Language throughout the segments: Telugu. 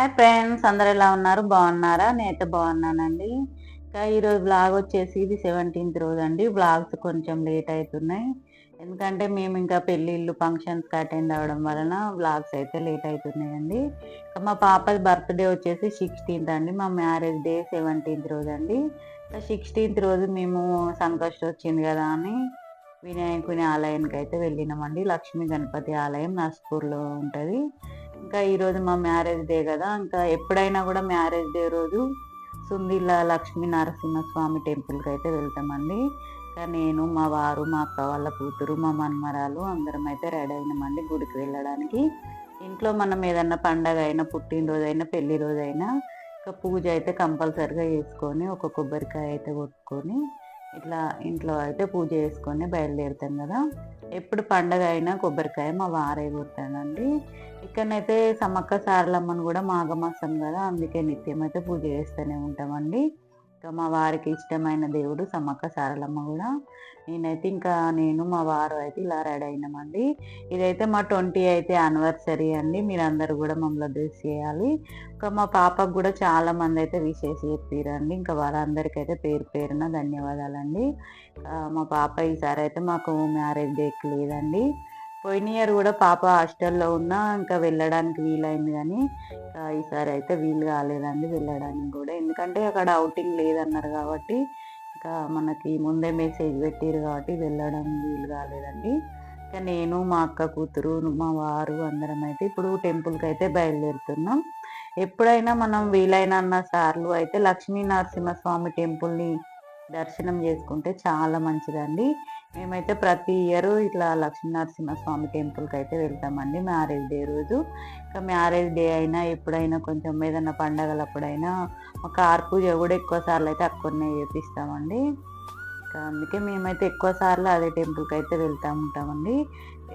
హాయ్ ఫ్రెండ్స్ అందరు ఎలా ఉన్నారు? బాగున్నారా? నేనైతే బాగున్నానండి. ఇంకా ఈరోజు బ్లాగ్ వచ్చేసి ఇది సెవెంటీన్త్ రోజు అండి. బ్లాగ్స్ కొంచెం లేట్ అవుతున్నాయి. ఎందుకంటే మేము ఇంకా పెళ్ళిళ్ళు ఫంక్షన్స్కి అటెండ్ అవ్వడం వలన బ్లాగ్స్ అయితే లేట్ అవుతున్నాయండి. ఇంకా మా పాపది బర్త్డే వచ్చేసి సిక్స్టీన్త్ అండి. మా మ్యారేజ్ డే సెవెంటీన్త్ రోజు అండి. సిక్స్టీన్త్ రోజు మేము సంకష్ట వచ్చింది కదా అని వినాయకుని ఆలయానికి అయితే వెళ్ళినామండి. లక్ష్మీ గణపతి ఆలయం నస్పూర్లో ఉంటుంది. ఇంకా ఈరోజు మా మ్యారేజ్ డే కదా ఇంకా ఎప్పుడైనా కూడా మ్యారేజ్ డే రోజు సుందిల లక్ష్మీ నరసింహస్వామి టెంపుల్కి అయితే వెళ్తామండి. ఇంకా నేను మా వారు మా అక్క వాళ్ళ కూతురు మా మన్మరాలు అందరం అయితే రెడీ అయినామండి గుడికి వెళ్ళడానికి. ఇంట్లో మనం ఏదన్నా పండగ అయినా పుట్టినరోజైనా పెళ్ళి రోజు అయినా ఇంకా పూజ అయితే కంపల్సరిగా చేసుకొని ఒక కొబ్బరికాయ అయితే కొట్టుకొని ఇట్లా ఇంట్లో అయితే పూజ చేసుకొని బయలుదేరుతాం కదా. ఎప్పుడు పండగ అయినా కొబ్బరికాయ మా వారే కొడతానండి ఇక్కడనైతే సమ్మక్క సారలమ్మను కూడా మాఘమాసం కదా అందుకే నిత్యం అయితే పూజ చేస్తూనే ఉంటామండి. ఇంకా మా వారికి ఇష్టమైన దేవుడు సమ్మక్క సారలమ్మ కూడా. నేనైతే ఇంకా నేను మా వారు అయితే ఇలా రెడీ అయినామండి. ఇదైతే మా ట్వంటీ అయితే యానివర్సరీ అండి. మీరందరూ కూడా మమ్మల్ని డ్రెస్ చేయాలి. ఇంకా మా పాపకు కూడా చాలా మంది అయితే విషేసి చెప్పారండి. ఇంకా వాళ్ళందరికైతే పేరు పేరున ధన్యవాదాలండి. మా పాప ఈసారి అయితే మాకు మ్యారేజ్ డేట్ లేదండి. పోయిన ఇయర్ కూడా పాప హాస్టల్లో ఉన్నా ఇంకా వెళ్ళడానికి వీలైంది కానీ ఈసారి అయితే వీలు కాలేదండి వెళ్ళడానికి కూడా. ఎందుకంటే అక్కడ అవుటింగ్ లేదన్నారు కాబట్టి ఇంకా మనకి ముందే మెసేజ్ పెట్టారు కాబట్టి వెళ్ళడం వీలు కాలేదండి. ఇంకా నేను మా అక్క కూతురు మా వారు అందరం అయితే ఇప్పుడు టెంపుల్కి అయితే బయలుదేరుతున్నాం. ఎప్పుడైనా మనం వీలైనన్న సార్లు అయితే లక్ష్మీ నరసింహస్వామి టెంపుల్ని దర్శనం చేసుకుంటే చాలా మంచిదండి. మేమైతే ప్రతి ఇయర్ ఇట్లా లక్ష్మీనరసింహస్వామి టెంపుల్కి అయితే వెళ్తామండి మ్యారేజ్ డే రోజు. ఇంకా మ్యారేజ్ డే అయినా ఎప్పుడైనా కొంచెం ఏదైనా పండగలప్పుడైనా ఒక ఆర్పూజ కూడా ఎక్కువ సార్లు అయితే అక్కడనే చేపిస్తామండి. ఇంకా అందుకే మేమైతే ఎక్కువ సార్లు అదే టెంపుల్కి అయితే వెళ్తూ ఉంటామండి.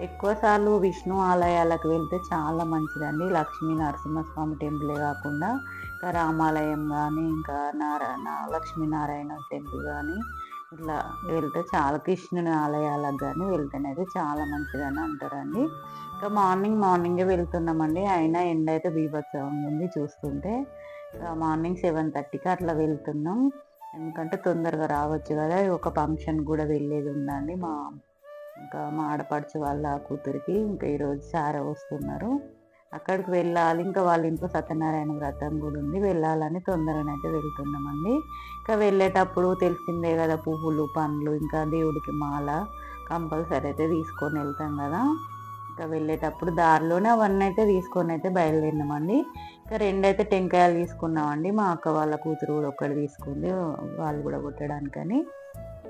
ఎక్కువ సార్లు విష్ణు ఆలయాలకు వెళ్తే చాలా మంచిదండి. లక్ష్మీ నరసింహస్వామి టెంపులే కాకుండా ఇంకా రామాలయం కానీ ఇంకా నారాయణ లక్ష్మీనారాయణ టెంపుల్ కానీ ఇట్లా వెళ్తే చాలా కృష్ణుని ఆలయాలకు కానీ వెళ్తేనైతే చాలా మంచిదని అంటారండి. ఇంకా మార్నింగ్ మార్నింగే వెళ్తున్నామండి. అయినా ఎండ అయితే బీభత్సవం ఉంది చూస్తుంటే. మార్నింగ్ సెవెన్ థర్టీకి అట్లా వెళ్తున్నాం. ఎందుకంటే తొందరగా రావచ్చు కదా. ఒక ఫంక్షన్ కూడా వెళ్ళేది ఉందండి మా ఇంకా మా ఆడపడుచు వాళ్ళ కూతురికి. ఇంకా ఈరోజు సారా వస్తున్నారు. అక్కడికి వెళ్ళాలి. ఇంకా వాళ్ళ ఇంట్లో సత్యనారాయణ వ్రతం కూడా ఉంది. వెళ్ళాలని తొందరనైతే వెళ్తున్నామండి. ఇంకా వెళ్ళేటప్పుడు తెలిసిందే కదా పువ్వులు పండ్లు ఇంకా దేవుడికి మాల కంపల్సరీ అయితే తీసుకొని వెళ్తాం కదా. ఇంకా వెళ్ళేటప్పుడు దారిలోనే అవన్నీ అయితే తీసుకొని అయితే బయలుదేరినామండి. ఇంకా రెండైతే టెంకాయలు తీసుకున్నామండి. మా అక్క వాళ్ళ కూతురు కూడా ఒక్కటి తీసుకుంది. వాళ్ళు కూడా కొట్టడానికని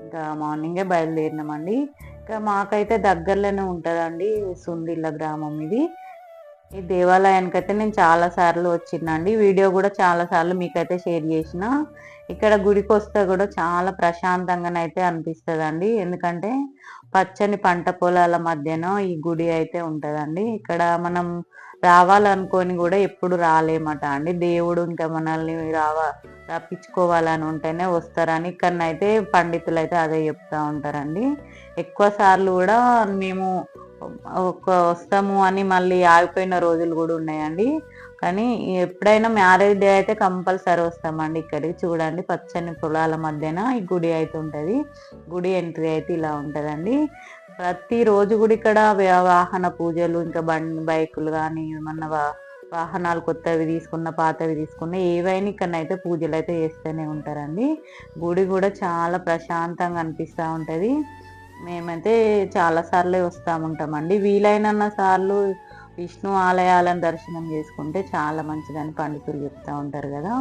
ఇంకా మార్నింగే బయలుదేరినామండి. ఇంకా మాకైతే దగ్గరలోనే ఉంటుందండి సుందిళ్ళ గ్రామం ఇది. ఈ దేవాలయానికి అయితే నేను చాలా సార్లు వచ్చిందండి. వీడియో కూడా చాలా సార్లు మీకైతే షేర్ చేసిన. ఇక్కడ గుడికి వస్తే కూడా చాలా ప్రశాంతంగానైతే అనిపిస్తుందండి. ఎందుకంటే పచ్చని పంట పొలాల మధ్యన ఈ గుడి అయితే ఉంటుందండి. ఇక్కడ మనం రావాలనుకొని కూడా ఎప్పుడు రాలేమట అండి. దేవుడు ఇంకా మనల్ని రావా రప్పించుకోవాలని ఉంటేనే వస్తారని ఇక్కడనైతే పండితులు అయితే అదే చెప్తూ ఉంటారండి. ఎక్కువ సార్లు కూడా మేము ఒక వస్తాము అని మళ్ళీ ఆగిపోయిన రోజులు కూడా ఉన్నాయండి. కానీ ఎప్పుడైనా మ్యారేజ్ డే అయితే కంపల్సరీ వస్తామండి ఇక్కడికి. చూడండి పచ్చని పొలాల మధ్యన ఈ గుడి అయితే ఉంటుంది. గుడి ఎంట్రీ అయితే ఇలా ఉంటుందండి. ప్రతిరోజు కూడా ఇక్కడ వాహన పూజలు ఇంకా బండి బైకులు కానీ ఏమన్నా వాహనాలు కొత్తవి తీసుకున్న పాతవి తీసుకున్న ఏవైనా ఇక్కడనైతే పూజలు అయితే చేస్తూనే ఉంటారండి. గుడి కూడా చాలా ప్రశాంతంగా అనిపిస్తూ ఉంటుంది. మేమైతే చాలా సార్లే వస్తూ ఉంటామండి వీలైనన్న సార్లు విష్ణు ఆలయాలను దర్శనం చేసుకుంటే చాలా మంచిదని పండితులు చెప్తూ ఉంటారు కదా.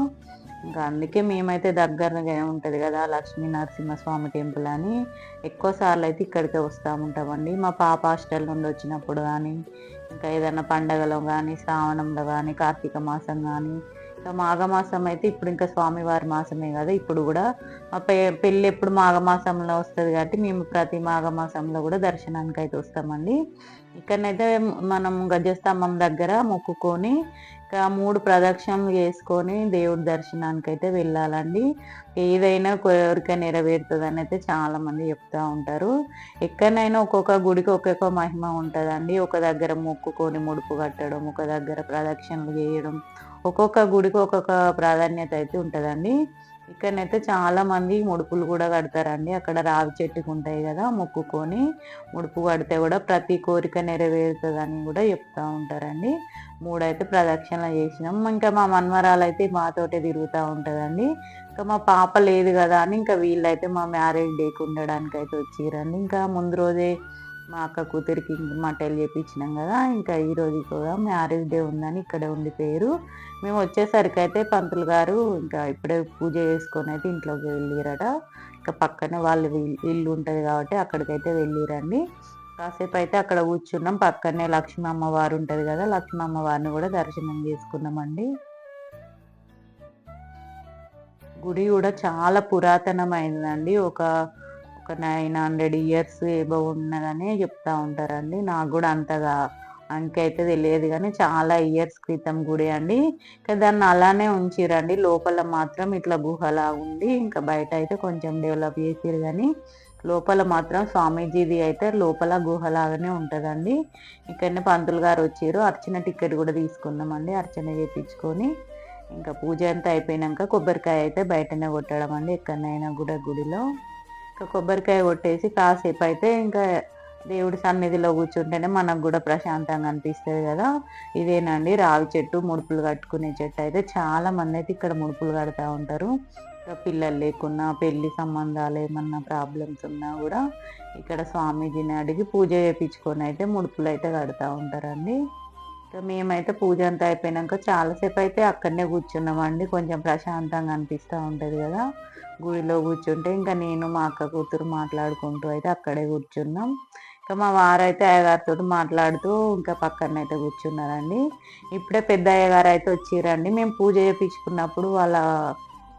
ఇంకా అందుకే మేమైతే దగ్గరగా ఉంటుంది కదా లక్ష్మీ నరసింహస్వామి టెంపుల్ అని. ఎక్కువ సార్లు అయితే ఇక్కడికే వస్తూ ఉంటామండి మా పాప హాస్టల్ నుండి వచ్చినప్పుడు కానీ ఇంకా ఏదైనా పండగలో కానీ శ్రావణంలో కానీ కార్తీక మాసం కానీ ఇంకా మాఘమాసం అయితే ఇప్పుడు ఇంకా స్వామివారి మాసమే కదా ఇప్పుడు కూడా మా పెళ్ళి ఎప్పుడు మాఘమాసంలో వస్తుంది కాబట్టి మేము ప్రతి మాఘమాసంలో కూడా దర్శనానికి అయితే వస్తామండి. ఇక్కడనైతే మనం గజస్తంభం దగ్గర మొక్కుకొని ఇంకా మూడు ప్రదక్షిణలు చేసుకొని దేవుడి దర్శనానికి అయితే వెళ్ళాలండి. ఏదైనా కోరిక నెరవేరుతుందని అయితే చాలా మంది చెప్తూ ఉంటారు. ఎక్కడైనా ఒక్కొక్క గుడికి ఒక్కొక్క మహిమ ఉంటుందండి. ఒక దగ్గర మొక్కుకొని ముడుపు కట్టడం ఒక దగ్గర ప్రదక్షిణలు చేయడం ఒక్కొక్క గుడికి ఒక్కొక్క ప్రాధాన్యత అయితే ఉంటుందండి. ఇక్కడనైతే చాలా మంది ముడుపులు కూడా కడతారండి. అక్కడ రావి చెట్టుకు ఉంటాయి కదా మొక్కుకొని ముడుపు కడితే కూడా ప్రతి కోరిక నెరవేరుతుందని కూడా చెప్తూ ఉంటారండి. మూడైతే ప్రదక్షిణలు చేసినాం. ఇంకా మా మన్మరాలు అయితే మాతోటే తిరుగుతూ ఉంటుందండి. ఇంకా మా పాప లేదు కదా అని ఇంకా వీళ్ళైతే మా మ్యారేజ్ డేకి ఉండడానికి అయితే వచ్చిరండి. ఇంకా ముందు రోజే మా అక్క కూతురికి మటలు చేయించినాం కదా ఇంకా ఈ రోజు కూడా మ్యారేజ్ డే ఉందని ఇక్కడే ఉండిపోయారు. మేము వచ్చేసరికి అయితే పంతులు గారు ఇంకా ఇప్పుడే పూజ చేసుకొని అయితే ఇంట్లోకి వెళ్ళిరట. ఇంకా పక్కనే వాళ్ళు ఇల్లు ఉంటుంది కాబట్టి అక్కడికైతే వెళ్ళిరండి. కాసేపు అయితే అక్కడ కూర్చున్నాం. పక్కనే లక్ష్మీ అమ్మవారు ఉంటుంది కదా లక్ష్మీ అమ్మవారిని కూడా దర్శనం చేసుకున్నామండి. గుడి కూడా చాలా పురాతనమైనదండి ఒక ఒక నైన్ హండ్రెడ్ ఇయర్స్ ఏబో ఉన్నదని చెప్తా ఉంటారండి. నాకు కూడా అంతగా అంకైతే తెలియదు కానీ చాలా ఇయర్స్ క్రితం గుడి అండి. ఇంకా దాన్ని అలానే ఉంచిరండి. లోపల మాత్రం ఇట్లా గుహలా ఉండి ఇంకా బయట అయితే కొంచెం డెవలప్ చేసిరు కానీ లోపల మాత్రం స్వామీజీది అయితే లోపల గుహలాగానే ఉంటుందండి. ఇక్కడనే పంతులు గారు వచ్చారు. అర్చన టికెట్ కూడా తీసుకున్నామండి అర్చన చేయించుకొని ఇంకా పూజ అంతా అయిపోయినాక కొబ్బరికాయ అయితే బయటనే కొట్టడం అండి ఎక్కడైనా కూడా గుడిలో. ఇంకా కొబ్బరికాయ కొట్టేసి కాసేపు అయితే ఇంకా దేవుడి సన్నిధిలో కూర్చుంటేనే మనకు కూడా ప్రశాంతంగా అనిపిస్తుంది కదా. ఇదేనండి రావి చెట్టు ముడుపులు కట్టుకునే చెట్టు అయితే చాలా మంది అయితే ఇక్కడ ముడుపులు కడుతూ ఉంటారు. పిల్లలు లేకున్నా పెళ్ళి సంబంధాలు ఏమన్నా ప్రాబ్లమ్స్ ఉన్నా కూడా ఇక్కడ స్వామీజీని అడిగి పూజ చేయించుకొని అయితే ముడుపులు అయితే కడుతూ ఉంటారండి. మేమైతే పూజ అంతా అయిపోయినాక చాలాసేపు అయితే అక్కడనే కూర్చున్నామండి కొంచెం ప్రశాంతంగా అనిపిస్తూ ఉంటుంది కదా. గుడిలో కూర్చుంటే ఇంకా నేను మా అక్క కూతురు మాట్లాడుకుంటూ అయితే అక్కడే కూర్చున్నాం. ఇంకా మా వారైతే అయ్యగారితో మాట్లాడుతూ ఇంకా పక్కన అయితే కూర్చున్నారండి. ఇప్పుడే పెద్ద అయ్యగారు అయితే వచ్చిరండి మేము పూజ చేయించుకున్నప్పుడు వాళ్ళ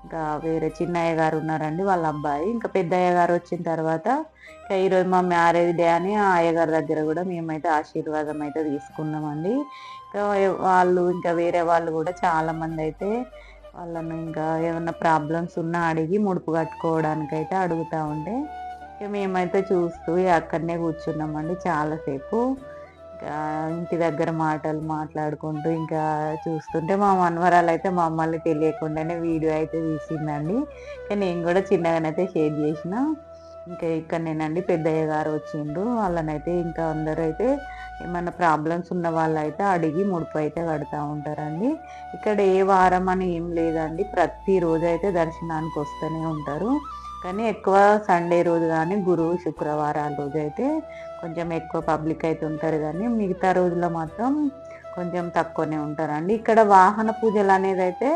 ఇంకా వేరే చిన్నయ్య గారు ఉన్నారండి వాళ్ళ అబ్బాయి. ఇంకా పెద్దయ్య గారు వచ్చిన తర్వాత ఇంకా ఈరోజు మా మ్యారేజ్ డే అని ఆ అయ్యగారి దగ్గర కూడా మేమైతే ఆశీర్వాదం అయితే తీసుకున్నామండి. ఇంకా వాళ్ళు ఇంకా వేరే వాళ్ళు కూడా చాలా మంది అయితే వాళ్ళను ఇంకా ఏమైనా ప్రాబ్లమ్స్ ఉన్నా అడిగి ముడుపు కట్టుకోవడానికి అయితే అడుగుతూ ఉండే ఇక మేమైతే చూస్తూ అక్కడనే కూర్చున్నామండి చాలాసేపు. ఇంటి దగ్గర మాటలు మాట్లాడుకుంటూ ఇంకా చూస్తుంటే మా మనవరాలు అయితే మమ్మల్ని తెలియకుండానే వీడియో అయితే తీసిందండి. కానీ నేను కూడా చిన్నగానైతే షేర్ చేసిన. ఇంకా ఇక్కడ నేనండి పెద్దయ్య గారు వచ్చిండ్రు. వాళ్ళనైతే ఇంకా అందరూ అయితే ఏమైనా ప్రాబ్లమ్స్ ఉన్న వాళ్ళు అయితే అడిగి ముడుపు అయితే కడతా ఉంటారండి. ఇక్కడ ఏ వారం అని ఏం లేదండి. ప్రతిరోజు అయితే దర్శనానికి వస్తూనే ఉంటారు. కానీ ఎక్కువ సండే రోజు కానీ గురువు శుక్రవారాల రోజు అయితే కొంచెం ఎక్కువ పబ్లిక్ అయితే ఉంటారు కానీ మిగతా రోజుల్లో మాత్రం కొంచెం తక్కువనే ఉంటారండి. ఇక్కడ వాహన పూజలు అనేది అయితే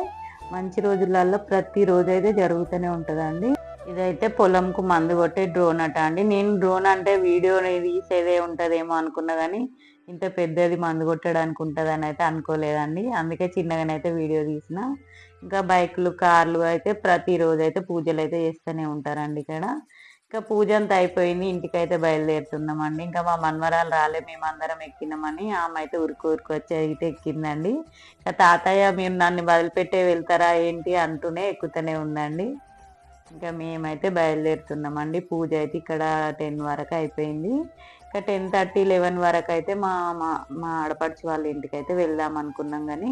మంచి రోజులలో ప్రతిరోజు అయితే జరుగుతూనే ఉంటుందండి. ఇదైతే పొలంకు మందు కొట్టే డ్రోన్ అట అండి. నేను డ్రోన్ అంటే వీడియో తీసేదే ఉంటుందేమో అనుకున్నా కానీ ఇంత పెద్దది మందు కొట్టడానికి ఉంటుందని అయితే అనుకోలేదండి. అందుకే చిన్నగానైతే వీడియో తీసిన. ఇంకా బైకులు కార్లు అయితే ప్రతిరోజు అయితే పూజలు అయితే చేస్తూనే ఉంటారండి ఇక్కడ. ఇంకా పూజ అంతా అయిపోయింది ఇంటికి అయితే బయలుదేరుతున్నామండి. ఇంకా మా మన్వరాలు రాలే మేము అందరం ఎక్కినామని ఆమె అయితే ఉరుకు ఉరుకు వచ్చి అయితే ఎక్కిందండి. ఇంకా తాతయ్య మీరు నన్ను వదిలిపెట్టే వెళ్తారా ఏంటి అంటూనే ఎక్కుతూనే ఉందండి. ఇంకా మేమైతే బయలుదేరుతున్నామండి. పూజ అయితే ఇక్కడ టెన్ వరకు అయిపోయింది. ఇంకా టెన్ థర్టీ లెవెన్ వరకు అయితే మా మా ఆడపడిచి వాళ్ళ ఇంటికి అయితే వెళ్దాం అనుకున్నాం కానీ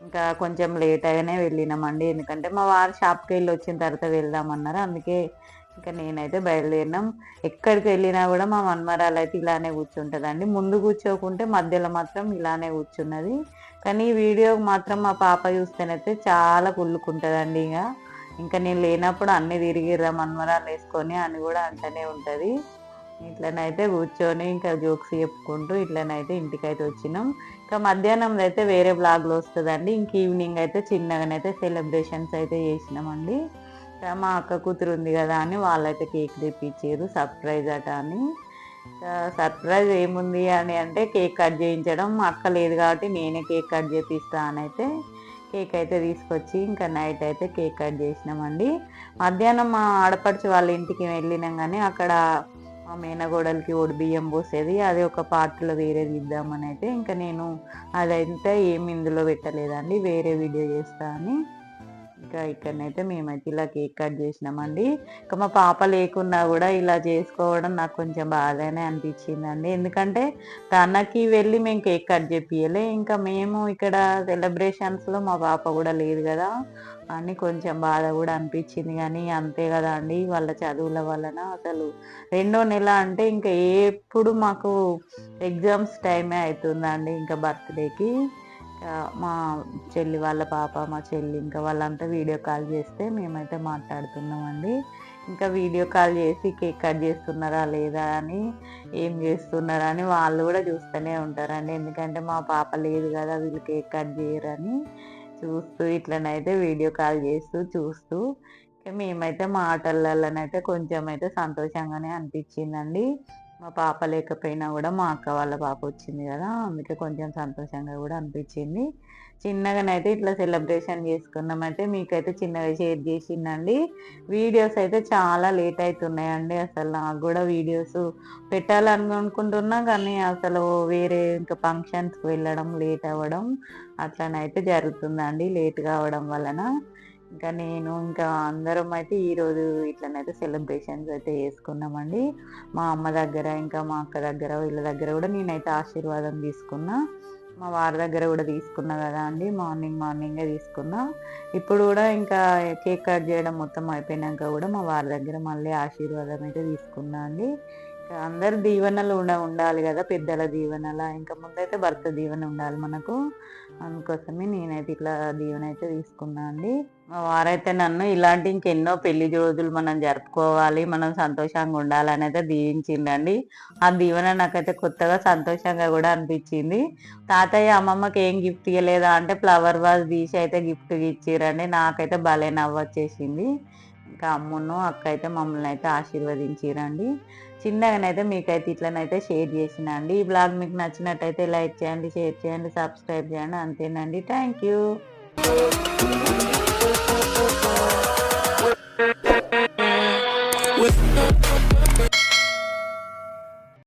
ఇంకా కొంచెం లేట్ అయిగానే వెళ్ళినామండి. ఎందుకంటే మా వారు షాప్కి వెళ్ళి వచ్చిన తర్వాత వెళ్దామన్నారు. అందుకే ఇంకా నేనైతే బయలుదేరినాం. ఎక్కడికి వెళ్ళినా కూడా మా మన్మరాలు అయితే ఇలానే కూర్చుంటుందండి. ముందు కూర్చోకుంటే మధ్యలో మాత్రం ఇలానే కూర్చున్నది. కానీ ఈ వీడియో మాత్రం మా పాప చూస్తేనైతే చాలా కుళ్ళుకుంటుందండి ఇక. ఇంకా నేను లేనప్పుడు అన్నీ తిరిగిర్రా మన్మరాలు వేసుకొని అని కూడా అంటనే ఉంటుంది. ఇట్లనైతే కూర్చొని ఇంకా జోక్స్ చెప్పుకుంటూ ఇట్లనైతే ఇంటికైతే వచ్చినాం. ఇంకా మధ్యాహ్నం అయితే వేరే బ్లాగ్లో వస్తుందండి. ఇంక ఈవినింగ్ అయితే చిన్నగానైతే సెలబ్రేషన్స్ అయితే చేసినామండి. మా అక్క కూతురు ఉంది కదా అని వాళ్ళైతే కేక్ తెప్పించారు సర్ప్రైజ్ అట అని. సర్ప్రైజ్ ఏముంది అని అంటే కేక్ కట్ చేయించడం. మా అక్క లేదు కాబట్టి నేనే కేక్ కట్ చేపిస్తా అని అయితే కేక్ అయితే తీసుకొచ్చి ఇంకా నైట్ అయితే కేక్ కట్ చేసినామండి. మధ్యాహ్నం మా ఆడపడిచి వాళ్ళ ఇంటికి వెళ్ళినాం కానీ అక్కడ మా మేనగోడలకి ఓడి బియ్యం పోసేది అది ఒక పార్ట్లో వేరే తీద్దామని అయితే ఇంకా నేను అదైతే ఏమి ఇందులో పెట్టలేదండి వేరే వీడియో చేస్తా అని. ఇంకా ఇక్కడనైతే మేమైతే ఇలా కేక్ కట్ చేసినామండి. ఇంకా మా పాప లేకున్నా కూడా ఇలా చేసుకోవడం నాకు కొంచెం బాధనే అనిపించిందండి. ఎందుకంటే తనకి వెళ్ళి మేము కేక్ కట్ చేపియలే ఇంకా మేము ఇక్కడ సెలబ్రేషన్స్లో మా పాప కూడా లేదు కదా అని కొంచెం బాధ కూడా అనిపించింది. కానీ అంతే కదా అండి వాళ్ళ చదువుల వలన అసలు రెండో నెల అంటే ఇంకా ఎప్పుడు మాకు ఎగ్జామ్స్ టైమే అవుతుందండి ఇంకా బర్త్డేకి మా చెల్లి వాళ్ళ పాప మా చెల్లి ఇంకా వాళ్ళంతా వీడియో కాల్ చేస్తే మేమైతే మాట్లాడుతున్నామండి. ఇంకా వీడియో కాల్ చేసి కేక్ కట్ చేస్తున్నారా లేదా అని ఏం చేస్తున్నారా అని వాళ్ళు కూడా చూస్తూనే ఉంటారండి. ఎందుకంటే మా పాప లేదు కదా వీళ్ళు కేక్ కట్ చేయరని చూస్తూ ఇట్లనైతే వీడియో కాల్ చేస్తూ చూస్తూ మేమైతే మాటలలోనైతే కొంచెం అయితే సంతోషంగానే అనిపించిందండి. మా పాప లేకపోయినా కూడా మా అక్క వాళ్ళ పాప వచ్చింది కదా అందుకే కొంచెం సంతోషంగా కూడా అనిపించింది. చిన్నగానైతే ఇట్లా సెలబ్రేషన్ చేసుకున్నామైతే మీకైతే చిన్నగా షేర్ చేసిందండి. వీడియోస్ అయితే చాలా లేట్ అవుతున్నాయండి. అసలు నాకు కూడా వీడియోస్ పెట్టాలని అనుకుంటున్నా కానీ అసలు వేరే ఇంకా ఫంక్షన్స్కి వెళ్ళడం లేట్ అవ్వడం అట్లనైతే జరుగుతుందండి లేట్ కావడం వలన. ఇంకా నేను ఇంకా అందరం అయితే ఈరోజు ఇట్లనైతే సెలబ్రేషన్స్ అయితే చేసుకున్నామండి మా అమ్మ దగ్గర ఇంకా మా అక్క దగ్గర వీళ్ళ దగ్గర కూడా నేనైతే ఆశీర్వాదం తీసుకున్నా. మా వారి దగ్గర కూడా తీసుకున్నా కదా అండి మార్నింగ్ మార్నింగే తీసుకున్నా. ఇప్పుడు కూడా ఇంకా కేక్ కట్ చేయడం మొత్తం అయిపోయినాక కూడా మా వారి దగ్గర మళ్ళీ ఆశీర్వాదం అయితే తీసుకున్నా అండి. అందరు దీవెనలు ఉండ ఉండాలి కదా పెద్దల దీవెనల. ఇంకా ముందైతే భర్త దీవెన ఉండాలి మనకు. అందుకోసమే నేనైతే ఇట్లా దీవెన అయితే తీసుకున్నా అండి. మా వారైతే నన్ను ఇలాంటి ఇంకెన్నో పెళ్ళి రోజులు మనం జరుపుకోవాలి మనం సంతోషంగా ఉండాలని అయితే దీవించిండండి ఆ దీవెన నాకైతే కొత్తగా సంతోషంగా కూడా అనిపించింది. తాతయ్య అమ్మమ్మకి ఏం గిఫ్ట్ ఇవ్వలేదా అంటే ఫ్లవర్ వాజ్ తీసి అయితే గిఫ్ట్ ఇచ్చిరండి. నాకైతే భలే నవ్వొచ్చేసింది. ఇంకా అమ్మును అక్క అయితే మమ్మల్ని అయితే ఆశీర్వదించిరండి. చిన్నగానైతే మీకైతే ఇట్లనైతే షేర్ చేసిన అండి ఈ బ్లాగ్ మీకు నచ్చినట్టయితే లైక్ చేయండి షేర్ చేయండి సబ్స్క్రైబ్ చేయండి. అంతేనండి. Thank you.